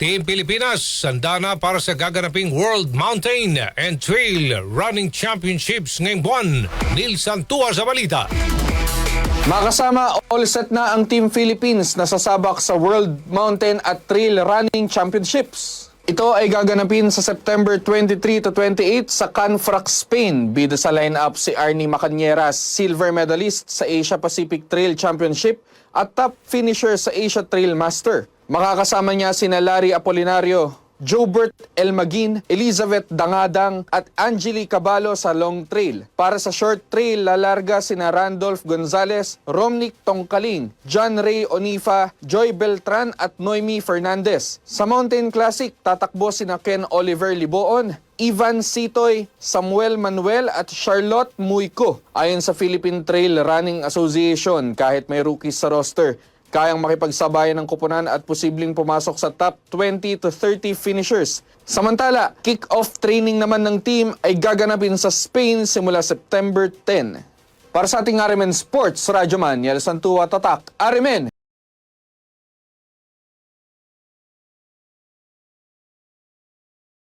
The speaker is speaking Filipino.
Team Pilipinas, sanda na para sa gaganaping World Mountain and Trail Running Championships ngayong buwan. Neil Santua sa balita. Makasama, all set na ang Team Philippines na sasabak sa World Mountain at Trail Running Championships. Ito ay gaganapin sa September 23 to 28 sa Canfrac, Spain. Bida sa lineup si Arnie Macanieras, silver medalist sa Asia Pacific Trail Championship at top finisher sa Asia Trail Master. Makakasama niya sina Larry Apolinario, Jobert Elmagin, Elizabeth Dangadang at Angeli Caballo sa long trail. Para sa short trail, lalarga sina Randolph Gonzalez, Romnick Tongkaling, John Ray Onifa, Joy Beltran at Noemi Fernandez. Sa Mountain Classic, tatakbo sina Ken Oliver Liboon, Ivan Sitoy, Samuel Manuel at Charlotte Muico. Ayon sa Philippine Trail Running Association, kahit may rookies sa roster, kayang makipagsabayan ng kupunan at posibleng pumasok sa top 20 to 30 finishers. Samantala, kick-off training naman ng team ay gaganapin sa Spain simula September 10. Para sa ating Arimen Sports, Radyoman, Yel Santua Tatak, Arimen!